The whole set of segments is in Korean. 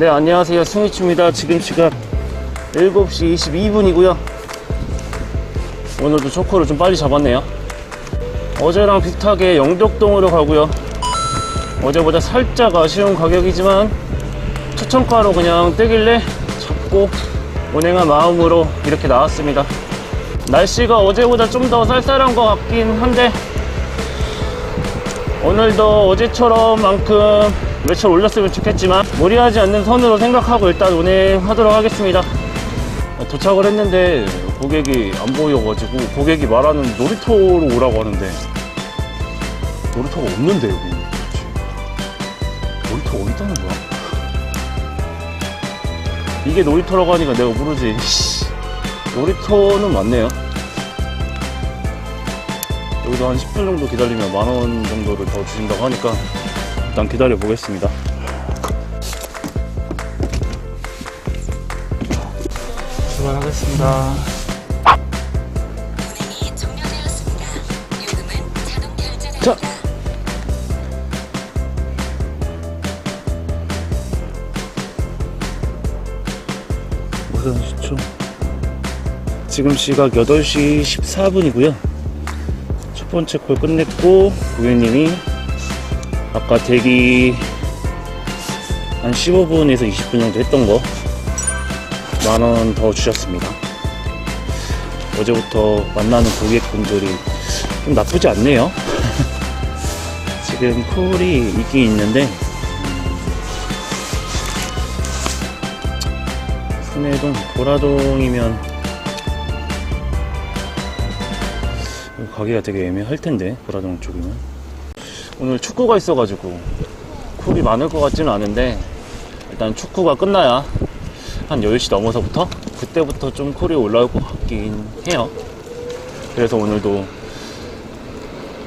네, 안녕하세요. 승희치입니다. 지금 시각 7시 22분이고요. 오늘도 초코를 좀 빨리 잡았네요. 어제랑 비슷하게 영덕동으로 가고요. 어제보다 살짝 아쉬운 가격이지만 추천가로 그냥 뜨길래 잡고 운행한 마음으로 이렇게 나왔습니다. 날씨가 어제보다 좀 더 쌀쌀한 것 같긴 한데 오늘도 어제처럼 만큼 매출 올렸으면 좋겠지만 무리하지 않는 선으로 생각하고 일단 운행하도록 하겠습니다. 도착을 했는데 고객이 안 보여가지고 고객이 말하는 놀이터로 오라고 하는데 놀이터가 없는데 여기. 놀이터 어디 있다는 거야? 이게 놀이터라고 하니까 내가 모르지. 씨. 놀이터는 맞네요. 여기도 한 10분 정도 기다리면 만 원 정도를 더 주신다고 하니까 일단 기다려 보겠습니다. 출발하겠습니다. 자. 무슨 시초? 지금 시각 8시 14분이고요. 첫 번째 콜 끝냈고 고객님이 아까 대기 한 15분에서 20분 정도 했던 거 만 원 더 주셨습니다. 어제부터 만나는 고객분들이 좀 나쁘지 않네요. 지금 콜이 있긴 있는데 순회동 보라동이면 가기가 되게 애매할 텐데 보라동 쪽이면 오늘 축구가 있어가지고 콜이 많을 것 같지는 않은데 일단 축구가 끝나야 한 10시 넘어서부터 그때부터 좀 콜이 올라올 것 같긴 해요. 그래서 오늘도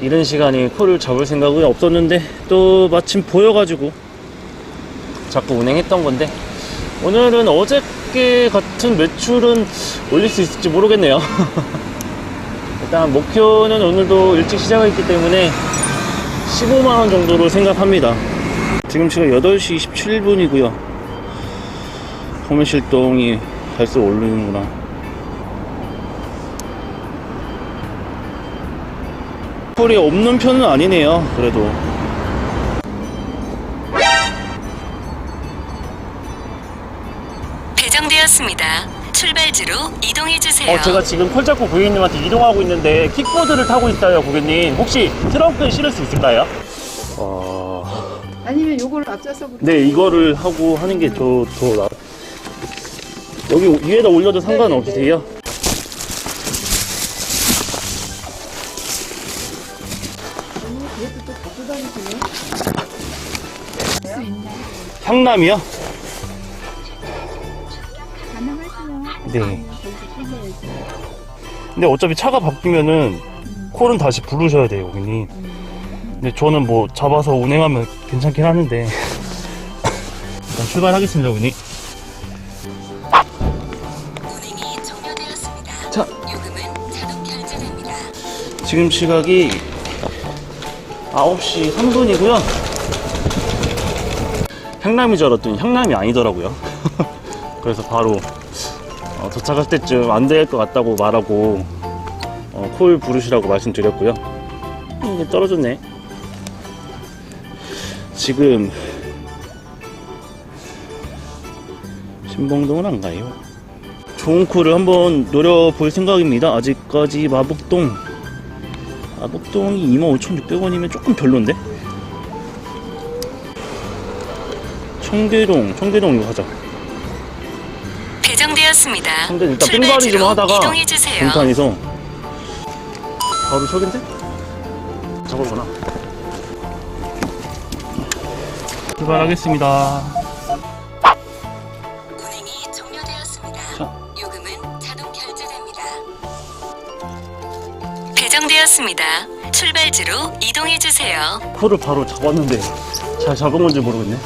이른 시간에 콜을 잡을 생각은 없었는데 또 마침 보여가지고 자꾸 운행했던 건데 오늘은 어저께 같은 매출은 올릴 수 있을지 모르겠네요. 일단 목표는 오늘도 일찍 시작했기 때문에 15만원 정도로 생각합니다. 지금 시각 8시 27분이고요. 소매실동이 갈수록 오르는구나. 콜이 없는 편은 아니네요 그래도. 배정되었습니다. 출발지로 이동해 주세요. 어, 제가 지금 콜 잡고 고객님한테 이동하고 있는데 킥보드를 타고 있어요, 고객님. 혹시 트렁크에 실을 수 있을까요? 어... 아니면 요걸 앞서서 부르 네, 이거를 하고 하는 게 더, 더 나... 여기 위에다 올려도 상관없으세요? 그것도 또 갖고 다니시네. 향남이요? 네. 근데 어차피 차가 바뀌면은 콜은 다시 부르셔야 돼요, 고객님. 근데 저는 뭐 잡아서 운행하면 괜찮긴 하는데. 일단 출발하겠습니다, 고객님. 운행이 종료되었습니다. 자. 요금은 자동 결제됩니다. 지금 시각이 9시 3분이고요. 향남이 줄 알았더니 향남이 아니더라고요. 그래서 바로 어, 도착할 때쯤 안 될 것 같다고 말하고 어, 콜 부르시라고 말씀드렸고요. 이게 떨어졌네. 지금 신봉동은 안 가요. 좋은 콜을 한번 노려볼 생각입니다. 아직까지 마북동 마북동이 25,600원이면 조금 별론데? 청계동, 청계동 이거 하자. 배정되었습니다. 근데 일단 뺑바리 좀 출발지로 하다가 이동해 주세요. 동탄에서 바로 저긴데? 저거구나. 출발하겠습니다. 운행이 종료되었습니다. 자. 요금은 자동 결제됩니다. 배정되었습니다. 출발지로 이동해 주세요. 코를 바로 잡았는데 잘 잡은 건지 모르겠네.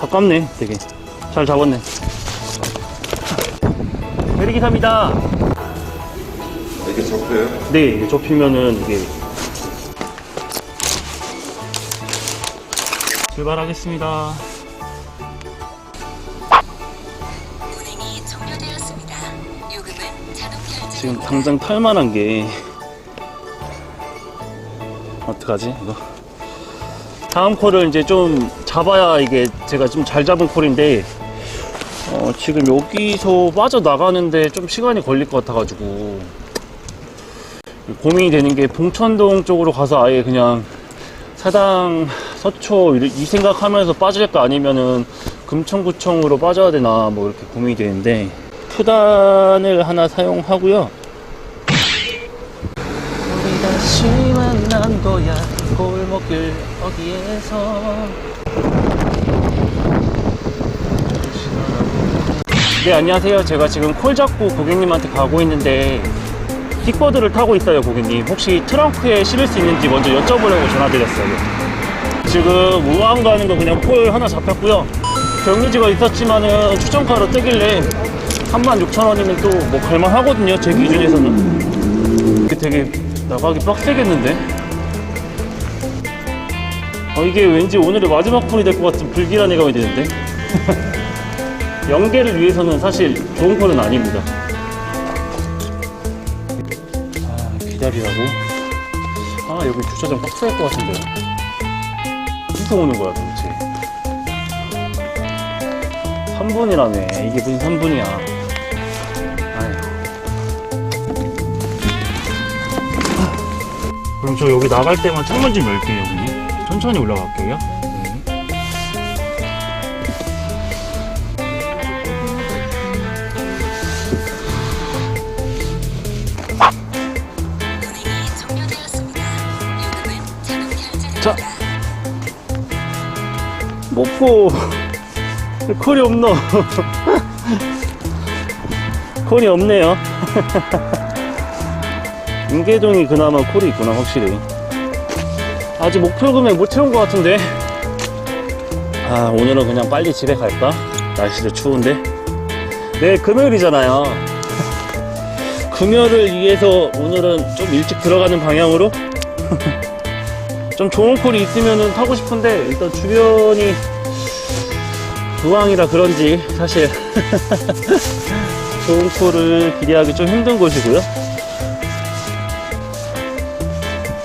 가깝네, 되게. 잘 잡았네. 대리기사입니다. 이게 접혀요? 네, 이게 접히면은 이게 출발하겠습니다. 운행이 종료되었습니다. 요금은 자동 결제. 지금 당장 탈만한 게 어떡하지 이거 다음 콜을 이제 좀 잡아야 이게 제가 좀 잘 잡은 콜인데 어, 지금 여기서 빠져나가는데 좀 시간이 걸릴 것 같아가지고 고민이 되는 게 봉천동 쪽으로 가서 아예 그냥 사당 서초 이이 생각하면서 빠질까 아니면은 금천구청으로 빠져야 되나 뭐 이렇게 고민이 되는데 푸단을 하나 사용하고요. 우리 다시 만난 거야 골목길 어디에서? 네 안녕하세요. 제가 지금 콜 잡고 고객님한테 가고 있는데 킥보드를 타고 있어요 고객님. 혹시 트렁크에 실을 수 있는지 먼저 여쭤보려고 전화드렸어요. 지금 우왕 가는 거 그냥 콜 하나 잡혔고요. 경유지가 있었지만은 추천가로 뜨길래 36,000원이면 또 뭐 갈만하거든요 제 기준에서는. 되게 나가기 빡세겠는데 어, 이게 왠지 오늘의 마지막 콜이 될 것 같은 불길한 예감이 드는데? 연계를 위해서는 사실 좋은 콜은 아닙니다. 아 기다리라고? 아 여기 주차장 빡셀 것 같은데. 어디서 오는 거야 도대체. 3분이라네 이게 무슨 3분이야. 아휴. 그럼 저 여기 나갈 때만 창문 좀 열게요 여기 천천히 올라갈게요. 자. 목포 콜이 없노 콜이 없네요 인계동이 그나마 콜이 있구나 확실히 아직 목표 금액 못 채운 것 같은데 아 오늘은 그냥 빨리 집에 갈까? 날씨도 추운데 내일 금요일이잖아요 금요일을 위해서 오늘은 좀 일찍 들어가는 방향으로 좀 좋은 콜이 있으면 타고 싶은데 일단 주변이 부항이라 그런지 사실 좋은 콜을 기대하기 좀 힘든 곳이고요.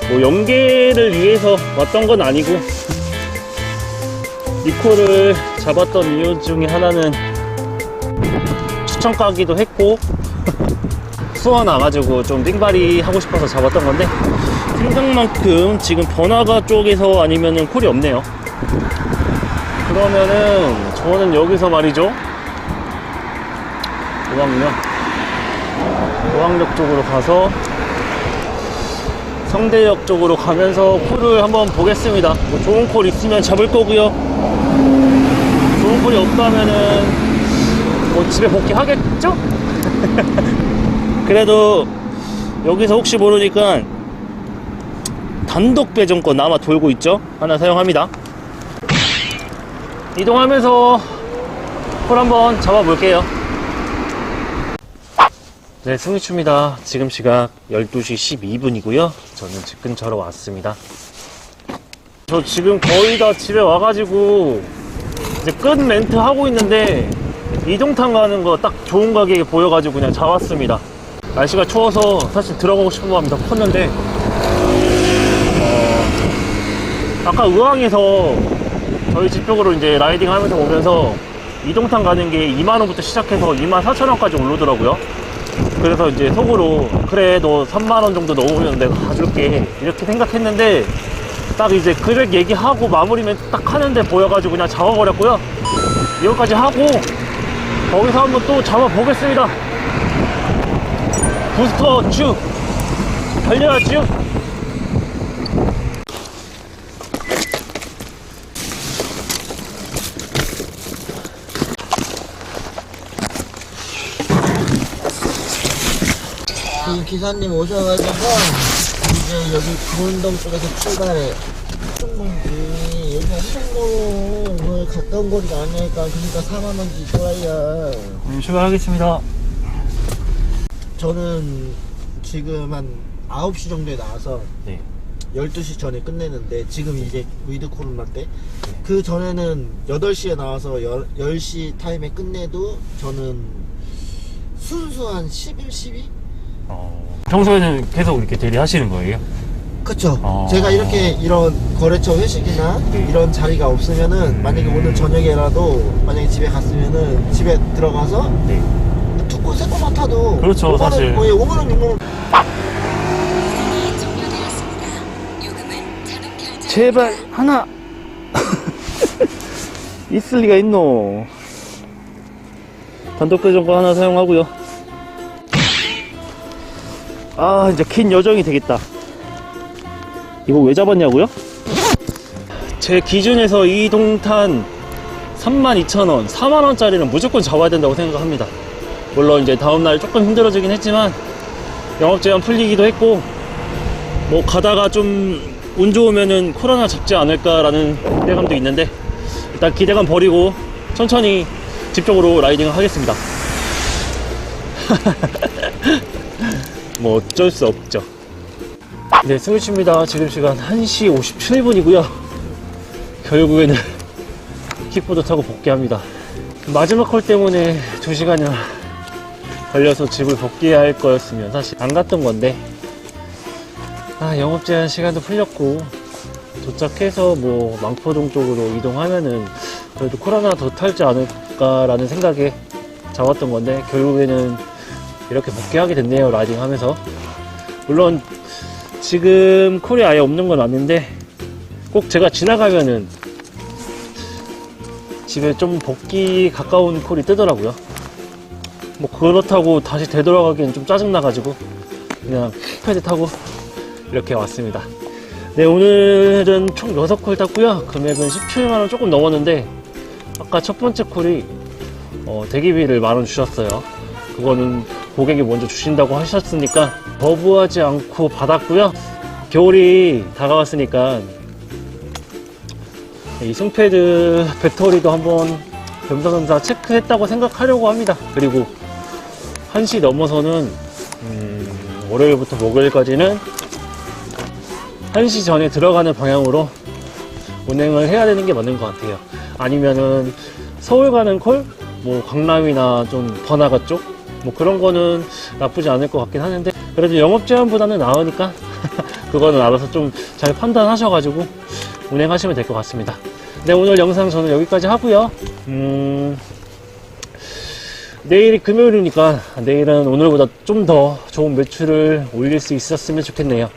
뭐 연계를 위해서 왔던 건 아니고 이 콜을 잡았던 이유 중에 하나는 추천 가기도 했고 수원 와가지고 좀 띵발이 하고 싶어서 잡았던 건데 생각만큼 지금 번화가 쪽에서 아니면은 콜이 없네요. 그러면은 저는 여기서 말이죠. 오왕역. 오왕역 쪽으로 가서 성대역 쪽으로 가면서 콜을 한번 보겠습니다. 뭐 좋은 콜 있으면 잡을 거고요. 좋은 콜이 없다면은 뭐 집에 복귀하겠죠? 그래도 여기서 혹시 모르니까 단독 배정권 아마 돌고 있죠? 하나 사용합니다. 이동하면서 콜 한번 잡아볼게요. 네, 승리추입니다. 지금 시각 12시 12분이고요. 저는 집 근처로 왔습니다. 저 지금 거의 다 집에 와가지고 이제 끝 멘트 하고 있는데 이동탕 가는 거 딱 좋은 가격에 보여가지고 그냥 잡았습니다. 날씨가 추워서 사실 들어가고 싶은 마음이 더 컸는데 아까 의왕에서 저희 집 쪽으로 이제 라이딩 하면서 오면서 이동탕 가는 게 2만원부터 시작해서 2만 4천원까지 오르더라고요. 그래서 이제 속으로, 그래, 너 3만원 정도 넣으면 내가 가줄게. 이렇게 생각했는데, 딱 이제 금액 얘기하고 마무리면 딱 하는데 보여가지고 그냥 잡아버렸고요. 이거까지 하고, 거기서 한번 또 잡아보겠습니다. 부스터 쭉! 달려라 쭉! 그 기사님 오셔가지고 이제 여기 구운동 쪽에서 출발해. 충동지 여기 엄청로 가까운 거리가 아니니까 그러니까 4만 원지 좋아요. 네, 출발하겠습니다. 저는 지금 한 9시 정도에 나와서 네. 12시 전에 끝내는데 지금 이제 위드 코로나 때 그 전에는 8시에 나와서 10, 10시 타임에 끝내도 저는 순수한 11, 12? 어, 평소에는 계속 이렇게 대리하시는 거예요? 그쵸. 어. 제가 이렇게 이런 거래처 회식이나 네. 이런 자리가 없으면은 만약에 오늘 저녁에라도 만약에 집에 갔으면은 집에 들어가서 네. 두 곳, 세 곳만 타도 그렇죠, 5만 원, 사실. 거의 5만 원, 6만 원 운행이 종료되었습니다. 요금은 자동 결제. 제발 하나 있을 리가 있노 단독 배정거 하나 사용하고요 아 이제 긴 여정이 되겠다 이거 왜 잡았냐고요? 제 기준에서 이 동탄 32,000원 4만원짜리는 무조건 잡아야 된다고 생각합니다 물론 이제 다음날 조금 힘들어지긴 했지만 영업 제한 풀리기도 했고 뭐 가다가 좀 운 좋으면은 코로나 잡지 않을까라는 기대감도 있는데 일단 기대감 버리고 천천히 집 쪽으로 라이딩을 하겠습니다. 뭐 어쩔 수 없죠. 네, 승유치입니다. 지금 시간 1시 57분이고요. 결국에는 킥보드 타고 복귀합니다. 마지막 콜 때문에 2시간이나 걸려서 집을 복귀할 거였으면 사실 안 갔던 건데 아, 영업 제한 시간도 풀렸고, 도착해서 뭐, 망포동 쪽으로 이동하면은, 그래도 코로나 더 탈지 않을까라는 생각에 잡았던 건데, 결국에는 이렇게 복귀하게 됐네요, 라이딩 하면서. 물론, 지금 콜이 아예 없는 건 아닌데, 꼭 제가 지나가면은, 집에 좀 복귀 가까운 콜이 뜨더라고요. 뭐, 그렇다고 다시 되돌아가기엔 좀 짜증나가지고, 그냥 패드 타고 이렇게 왔습니다. 네, 오늘은 총 6콜 땄고요. 금액은 17만원 조금 넘었는데, 아까 첫 번째 콜이, 어, 대기비를 만 원 주셨어요. 그거는 고객이 먼저 주신다고 하셨으니까, 거부하지 않고 받았고요. 겨울이 다가왔으니까, 이 승패드 배터리도 한번 겸사겸사 체크했다고 생각하려고 합니다. 그리고 1시 넘어서는, 음, 월요일부터 목요일까지는 1시 전에 들어가는 방향으로 운행을 해야 되는 게 맞는 것 같아요. 아니면은 서울 가는 콜, 뭐 강남이나 좀 번화가 쪽, 뭐 그런 거는 나쁘지 않을 것 같긴 하는데 그래도 영업 제한보다는 나으니까 그거는 알아서 좀 잘 판단하셔가지고 운행하시면 될 것 같습니다. 네 오늘 영상 저는 여기까지 하고요. 음, 내일이 금요일이니까 내일은 오늘보다 좀 더 좋은 매출을 올릴 수 있었으면 좋겠네요.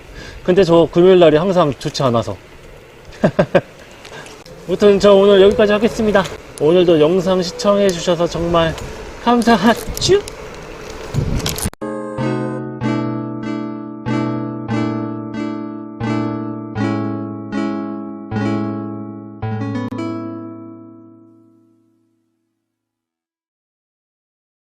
근데 저 금요일 날이 항상 좋지 않아서. 아무튼 저 오늘 여기까지 하겠습니다. 오늘도 영상 시청해 주셔서 정말 감사하죠?